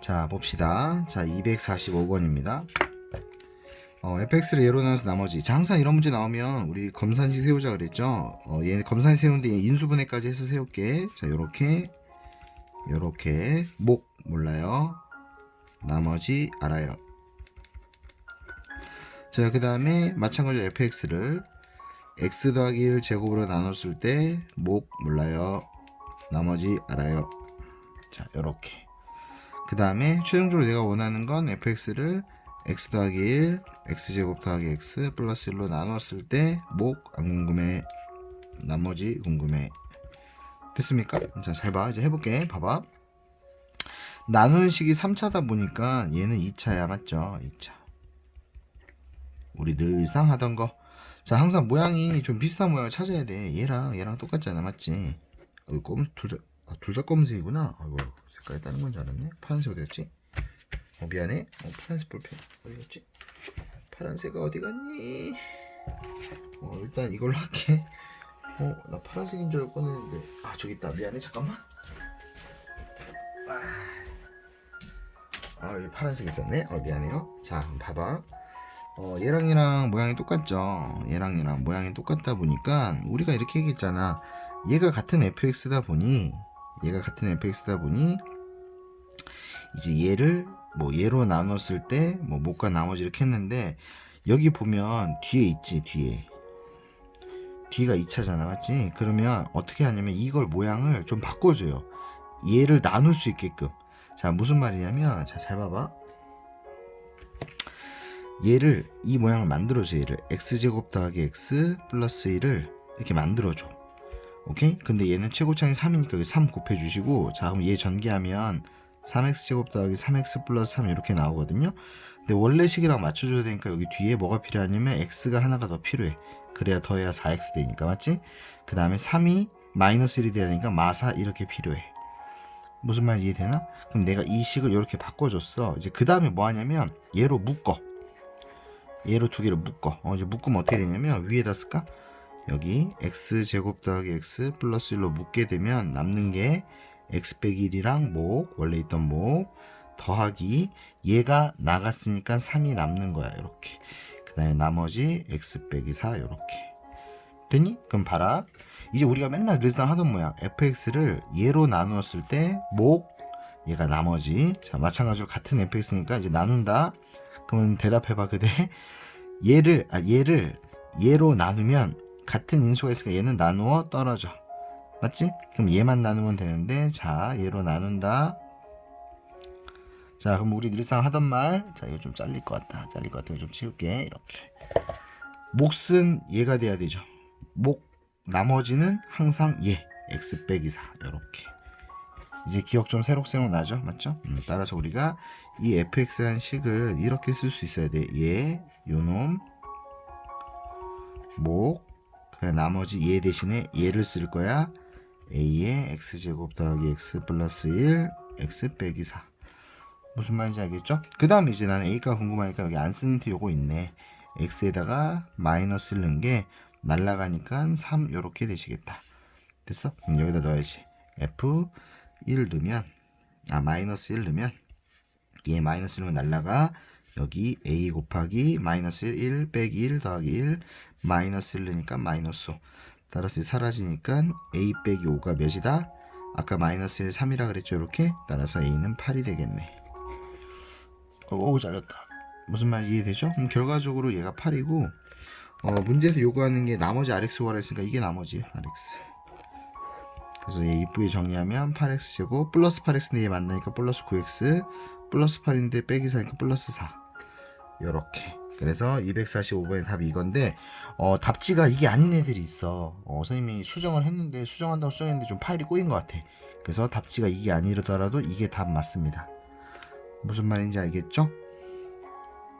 자 봅시다. 자 245번입니다. 어, fx를 예로 나눠서 나머지. 자, 항상 이런 문제 나오면 우리 검산식 세우자 그랬죠. 어, 얘 검산식 세우는데 얘 인수분해까지 해서 세울게. 자, 요렇게 요렇게 목 몰라요. 나머지 알아요. 자, 그 다음에 마찬가지로 fx를 x 더하기 1 제곱으로 나눴을 때 목 몰라요. 나머지 알아요. 자, 요렇게. 그 다음에 최종적으로 내가 원하는 건 fx를 x 더하기 1, x제곱 더하기 x 플러스 1로 나눴을 때 목 안 궁금해. 나머지 궁금해. 됐습니까? 자, 잘 봐. 이제 해볼게. 봐봐. 나누는 식이 3차다 보니까 얘는 2차야. 맞죠? 2차. 우리 늘상 하던 거. 자, 항상 모양이 좀 비슷한 모양을 찾아야 돼. 얘랑 얘랑 똑같잖아. 맞지? 어, 검, 둘 다, 아, 둘 다 검은색이구나. 아이고, 색깔이 다른 건 줄 알았네. 파란색 어디였지? 어, 미안해. 어, 파란색 볼펜 어디 갔지? 파란색 어디 갔니? 어, 일단 이걸로 할게. 어, 나 파란색인 줄 꺼냈는데. 아, 저기 있다. 미안해. 잠깐만. 아, 여기 파란색 있었네. 어, 미안해요. 자, 봐봐. 어, 얘랑 얘랑 모양이 똑같죠. 얘랑 얘랑 모양이 똑같다 보니까 우리가 이렇게 얘기했잖아. 얘가 같은 fx다 보니 얘가 같은 fx다 보니 이제 얘를 뭐 얘로 나눴을 때 뭐 목과 나머지 이렇게 했는데 여기 보면 뒤에 있지 뒤에 뒤가 2차잖아 맞지? 그러면 어떻게 하냐면 이걸 모양을 좀 바꿔줘요. 얘를 나눌 수 있게끔. 자 무슨 말이냐면 자 잘 봐봐. 얘를 이 모양을 만들어줘 얘를 x제곱 더하기 x 플러스 1을 이렇게 만들어줘 오케이? 근데 얘는 최고차이 3이니까 여기 3 곱해주시고 자 그럼 얘 전개하면 3x제곱 더하기 3x 플러스 3 이렇게 나오거든요 근데 원래 식이랑 맞춰줘야 되니까 여기 뒤에 뭐가 필요하냐면 x가 하나가 더 필요해 그래야 더해야 4x 되니까 맞지? 그 다음에 3이 마이너스 1이 돼야 되니까 마사 이렇게 필요해 무슨 말인지 이해되나? 그럼 내가 이 식을 이렇게 바꿔줬어 이제 그 다음에 뭐 하냐면 얘로 묶어 얘로 두 개를 묶어. 어, 이제 묶으면 어떻게 되냐면 위에다 쓸까? 여기 x 제곱 더하기 x 플러스 1로 묶게 되면 남는 게 x 빼기 1이랑 목 원래 있던 목 더하기 얘가 나갔으니까 3이 남는 거야 이렇게. 그 다음에 나머지 x 빼기 4 이렇게. 됐니? 그럼 봐라. 이제 우리가 맨날 늘상 하던 모양. Fx를 얘로 나누었을 때 목 얘가 나머지. 자 마찬가지로 같은 fx니까 이제 나눈다. 그러면 대답해봐 그대. 얘를 아 얘를 얘로 나누면 같은 인수가 있으니까 얘는 나누어 떨어져 맞지? 그럼 얘만 나누면 되는데 자 얘로 나눈다. 자 그럼 우리 늘상 하던 말자 이거 좀 잘릴 것 같다. 잘릴 것 같아. 좀 치울게. 이렇게. 몫은 얘가 돼야 되죠. 목 나머지는 항상 얘. X 빼기 4 이렇게. 이제 기억 좀 새록새록 나죠? 맞죠? 음, 따라서 우리가 이 fx라는 식을 이렇게 쓸 수 있어야 돼. 얘, 요놈, 목, 그다음 나머지 얘 대신에 얘를 쓸 거야. A의 x제곱 더하기 x 플러스 1, x 빼기 4. 무슨 말인지 알겠죠? 그 다음에 이제 나는 a가 궁금하니까 여기 안 쓰는 티 요거 있네. x에다가 마이너스 1 넣은 게 날라가니까 3 요렇게 되시겠다. 됐어? 그럼 여기다 넣어야지. f 1 넣으면 아 마이너스 1 넣으면 얘 마이너스 1은 날라가 여기 a 곱하기 마이너스 1, 1 빼기 1 더하기 1 마이너스 1 넣으니까 마이너스 5 따라서 사라지니까 a 빼기 5가 몇이다? 아까 마이너스 1, 3이라 그랬죠? 이렇게 따라서 a는 8이 되겠네. 오 잘렸다. 무슨 말 이해되죠? 그럼 결과적으로 얘가 8이고 어, 문제에서 요구하는 게 나머지 rx가 했으니까 이게 나머지 rx 그래서 얘 이쁘게 정리하면 8x 제곱 플러스 8x인데 얘 만나니까 플러스 9x 플러스 8인데 빼기 4니까 플러스 4 요렇게 그래서 245번의 답이 이건데 어, 답지가 이게 아닌 애들이 있어. 어, 선생님이 수정을 했는데 수정한다고 수정했는데 좀 파일이 꼬인 것 같아. 그래서 답지가 이게 아니더라도 이게 답 맞습니다. 무슨 말인지 알겠죠?